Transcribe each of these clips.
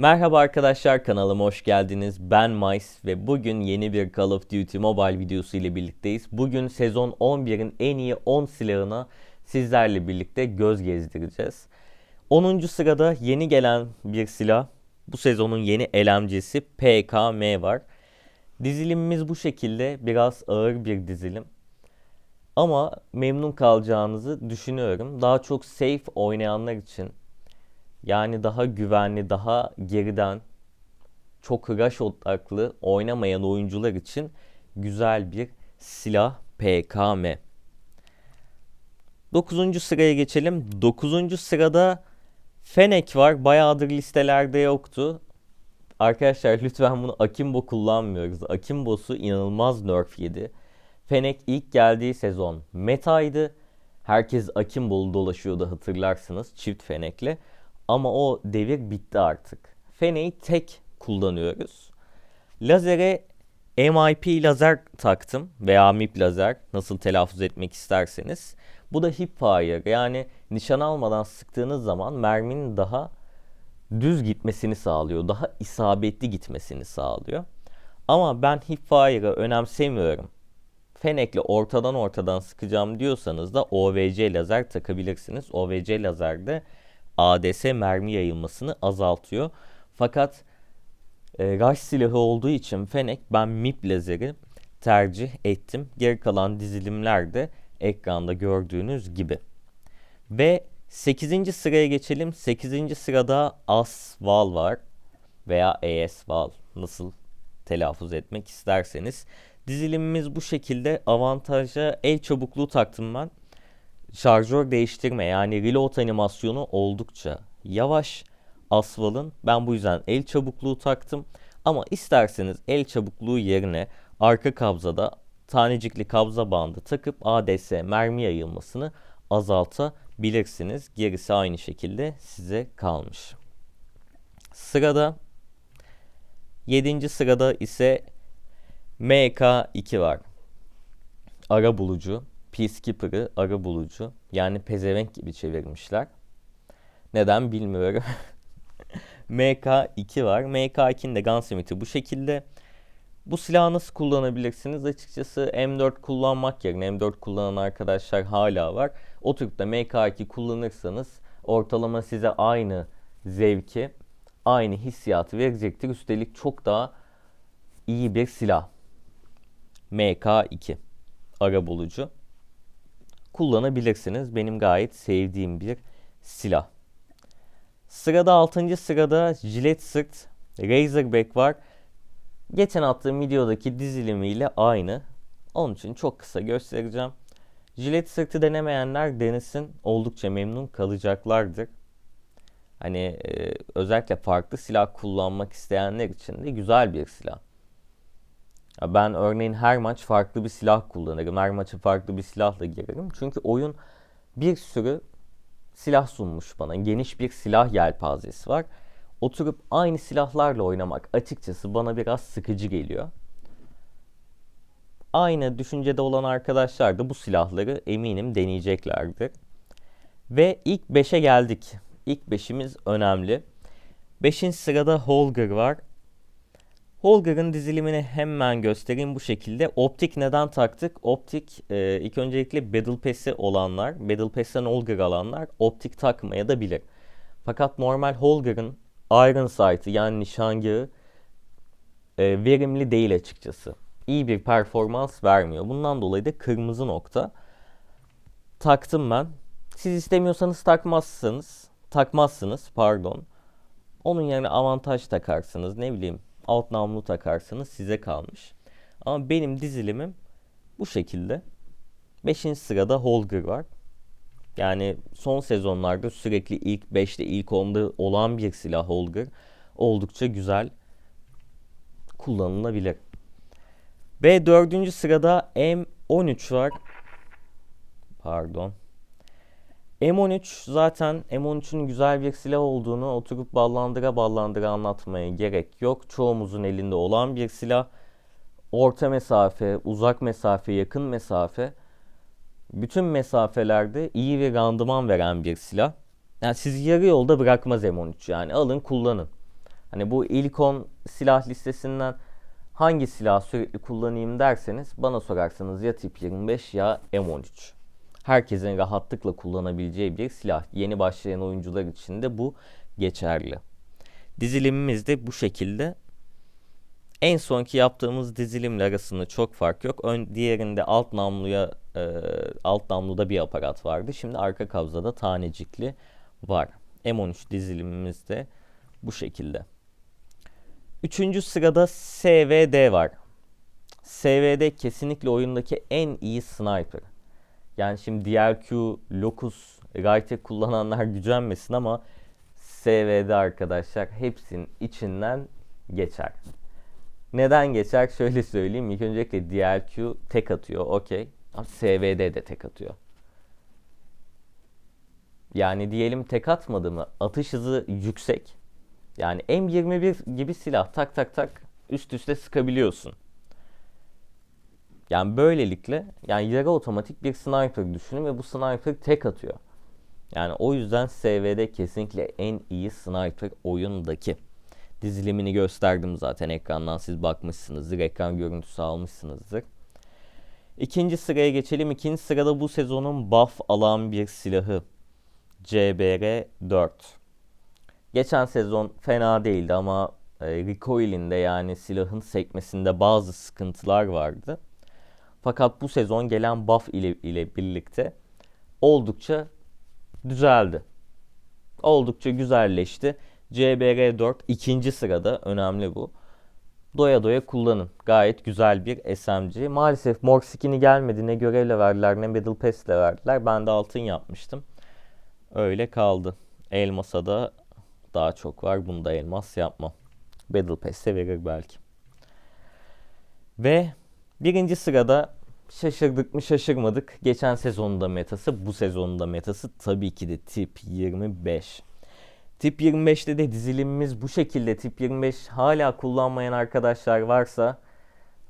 Merhaba arkadaşlar kanalıma hoş geldiniz. Ben Mice ve bugün yeni bir Call of Duty Mobile videosu ile birlikteyiz. Bugün sezon 11'in en iyi 10 silahına sizlerle birlikte göz gezdireceğiz. 10. sırada yeni gelen bir silah. Bu sezonun yeni elemcisi PKM var. Dizilimimiz bu şekilde biraz ağır bir dizilim. Ama memnun kalacağınızı düşünüyorum. Daha çok safe oynayanlar için yani daha güvenli, daha geriden çok rush odaklı oynamayan oyuncular için güzel bir silah PKM. 9. sıraya geçelim. 9. sırada Fenek var. Bayağıdır listelerde yoktu. Arkadaşlar lütfen bunu Akimbo kullanmıyoruz. Akimbo'su inanılmaz nerf yedi. Fenek ilk geldiği sezon metaydı. Herkes Akimbo'lu dolaşıyordu hatırlarsınız çift Fenek'le. Ama o devir bitti artık. Feneyi tek kullanıyoruz. Lazere MIP lazer taktım veya MIP lazer nasıl telaffuz etmek isterseniz. Bu da hipfire yani nişan almadan sıktığınız zaman merminin daha düz gitmesini sağlıyor. Daha isabetli gitmesini sağlıyor. Ama ben hipfire'ı önemsemiyorum. Fenekle ortadan ortadan sıkacağım diyorsanız da OVC lazer takabilirsiniz. OVC lazerde ADS mermi yayılmasını azaltıyor. Fakat e, rush silahı olduğu için Fenek ben MIP lazeri tercih ettim. Geri kalan dizilimlerde ekranda gördüğünüz gibi. Ve 8. sıraya geçelim. 8. sırada ASVAL var veya ASVAL nasıl telaffuz etmek isterseniz. Dizilimimiz bu şekilde avantaja el çabukluğu taktım ben şarjör değiştirme yani reload animasyonu oldukça yavaş Asval'ın. Ben bu yüzden el çabukluğu taktım. Ama isterseniz el çabukluğu yerine arka kabzada tanecikli kabza bandı takıp ADS mermi yayılmasını azaltabilirsiniz. Gerisi aynı şekilde size kalmış. Sırada 7. sırada ise MK2 var. Ara bulucu. Peacekeeper'ı ara bulucu yani pezevenk gibi çevirmişler. Neden bilmiyorum. MK2 var. MK2'nin de Gunsmith'i bu şekilde. Bu silahı nasıl kullanabilirsiniz? Açıkçası M4 kullanmak yerine M4 kullanan arkadaşlar hala var. Oturup da MK2 kullanırsanız ortalama size aynı zevki, aynı hissiyatı verecektir. Üstelik çok daha iyi bir silah. MK2 ara bulucu kullanabilirsiniz. Benim gayet sevdiğim bir silah. Sırada 6. sırada Gillette sırt Razorback var. Geçen attığım videodaki dizilimiyle aynı. Onun için çok kısa göstereceğim. Jilet sırtı denemeyenler denesin. Oldukça memnun kalacaklardır. Hani e, özellikle farklı silah kullanmak isteyenler için de güzel bir silah. Ben örneğin her maç farklı bir silah kullanırım. Her maça farklı bir silahla girerim. Çünkü oyun bir sürü silah sunmuş bana. Geniş bir silah yelpazesi var. Oturup aynı silahlarla oynamak açıkçası bana biraz sıkıcı geliyor. Aynı düşüncede olan arkadaşlar da bu silahları eminim deneyeceklerdir. Ve ilk 5'e geldik. İlk 5'imiz önemli. 5. sırada Holger var. Holger'ın dizilimini hemen göstereyim bu şekilde. Optik neden taktık? Optik e, ilk öncelikle Battle Pass'i olanlar, Battle Pass'ten Holger alanlar optik takmaya da bilir. Fakat normal Holger'ın Iron Sight'ı yani nişangahı e, verimli değil açıkçası. İyi bir performans vermiyor. Bundan dolayı da kırmızı nokta taktım ben. Siz istemiyorsanız takmazsınız. Takmazsınız pardon. Onun yerine avantaj takarsınız ne bileyim alt namlu takarsanız size kalmış. Ama benim dizilimim bu şekilde. 5. sırada Holger var. Yani son sezonlarda sürekli ilk 5'te ilk 10'da olan bir silah Holger. Oldukça güzel kullanılabilir. Ve dördüncü sırada M13 var. Pardon. M13 zaten M13'ün güzel bir silah olduğunu oturup ballandıra ballandıra anlatmaya gerek yok. Çoğumuzun elinde olan bir silah. Orta mesafe, uzak mesafe, yakın mesafe bütün mesafelerde iyi bir randıman veren bir silah. Yani sizi yarı yolda bırakmaz M13 yani alın kullanın. Hani bu ilk 10 silah listesinden hangi silah sürekli kullanayım derseniz bana sorarsanız ya tip 25 ya M13. Herkesin rahatlıkla kullanabileceği bir silah. Yeni başlayan oyuncular için de bu geçerli. Dizilimimiz de bu şekilde. En sonki yaptığımız dizilimle arasında çok fark yok. Ön, diğerinde alt namluya e, alt namluda bir aparat vardı. Şimdi arka kabzada tanecikli var. M13 dizilimimiz de bu şekilde. Üçüncü sırada SVD var. SVD kesinlikle oyundaki en iyi sniper. Yani şimdi DLQ, Locus, Rite kullananlar gücenmesin ama SVD arkadaşlar hepsinin içinden geçer. Neden geçer? Şöyle söyleyeyim. İlk öncelikle DLQ tek atıyor. Okey. Ama SVD de tek atıyor. Yani diyelim tek atmadı mı? Atış hızı yüksek. Yani M21 gibi silah tak tak tak üst üste sıkabiliyorsun. Yani böylelikle yani yarı otomatik bir sniper düşünün ve bu sniper tek atıyor. Yani o yüzden SVD kesinlikle en iyi sniper oyundaki. Dizilimini gösterdim zaten ekrandan siz bakmışsınızdır. Ekran görüntüsü almışsınızdır. İkinci sıraya geçelim. İkinci sırada bu sezonun buff alan bir silahı. CBR 4. Geçen sezon fena değildi ama e, recoil'inde yani silahın sekmesinde bazı sıkıntılar vardı. Fakat bu sezon gelen buff ile, ile birlikte oldukça düzeldi. Oldukça güzelleşti. CBR4 ikinci sırada önemli bu. Doya doya kullanın. Gayet güzel bir SMG. Maalesef mor skin'i gelmedi. Ne görevle verdiler ne Battle Pass ile verdiler. Ben de altın yapmıştım. Öyle kaldı. Elmas'a da daha çok var. Bunda elmas yapmam. Battle Pass'e verir belki. Ve birinci sırada şaşırdık mı şaşırmadık. Geçen sezonda metası, bu sezonda metası tabii ki de tip 25. Tip 25'te de dizilimimiz bu şekilde. Tip 25 hala kullanmayan arkadaşlar varsa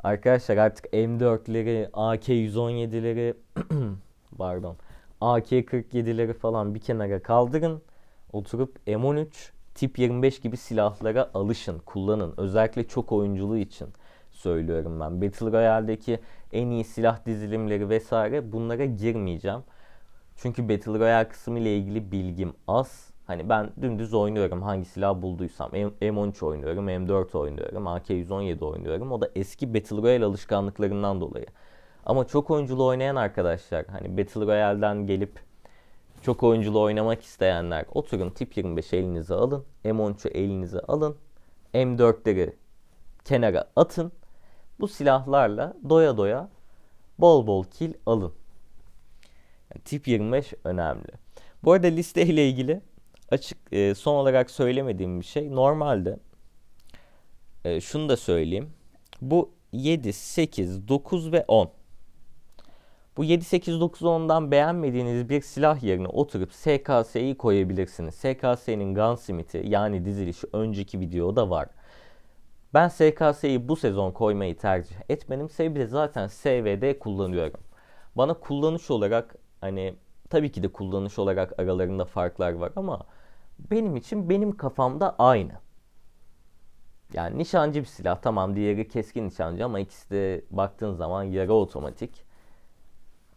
arkadaşlar artık M4'leri, AK-117'leri pardon AK-47'leri falan bir kenara kaldırın. Oturup M13 tip 25 gibi silahlara alışın, kullanın. Özellikle çok oyunculuğu için söylüyorum ben. Battle Royale'deki en iyi silah dizilimleri vesaire bunlara girmeyeceğim. Çünkü Battle Royale kısmı ile ilgili bilgim az. Hani ben dümdüz oynuyorum hangi silah bulduysam. M13 oynuyorum, M4 oynuyorum, AK-117 oynuyorum. O da eski Battle Royale alışkanlıklarından dolayı. Ama çok oyunculu oynayan arkadaşlar hani Battle Royale'den gelip çok oyunculu oynamak isteyenler oturun tip 25 elinize alın. M13'ü elinize alın. M4'leri kenara atın. Bu silahlarla doya doya bol bol kill alın. Yani tip 25 önemli. Bu arada liste ile ilgili açık e, son olarak söylemediğim bir şey. Normalde e, şunu da söyleyeyim. Bu 7, 8, 9 ve 10. Bu 7, 8, 9, 10'dan beğenmediğiniz bir silah yerine oturup SKS'yi koyabilirsiniz. SKS'nin Gunsmith'i yani dizilişi önceki videoda var. Ben SKS'yi bu sezon koymayı tercih etmedim. Sebebi zaten SVD kullanıyorum. Bana kullanış olarak hani tabii ki de kullanış olarak aralarında farklar var ama benim için benim kafamda aynı. Yani nişancı bir silah tamam diğeri keskin nişancı ama ikisi de baktığın zaman yarı otomatik.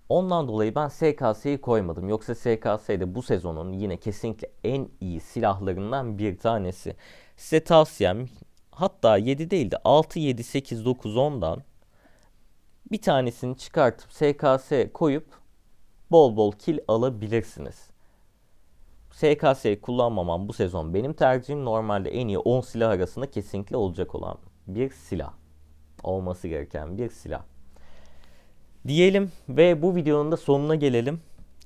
Ondan dolayı ben SKS'yi koymadım. Yoksa SKS de bu sezonun yine kesinlikle en iyi silahlarından bir tanesi. Size tavsiyem hatta 7 değil de 6, 7, 8, 9, 10'dan bir tanesini çıkartıp SKS koyup bol bol kill alabilirsiniz. SKS'yi kullanmamam bu sezon benim tercihim. Normalde en iyi 10 silah arasında kesinlikle olacak olan bir silah. Olması gereken bir silah. Diyelim ve bu videonun da sonuna gelelim.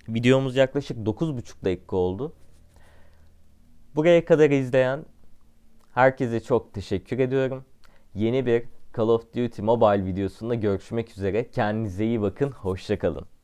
Videomuz yaklaşık 9,5 dakika oldu. Buraya kadar izleyen herkese çok teşekkür ediyorum. Yeni bir Call of Duty Mobile videosunda görüşmek üzere. Kendinize iyi bakın. Hoşçakalın.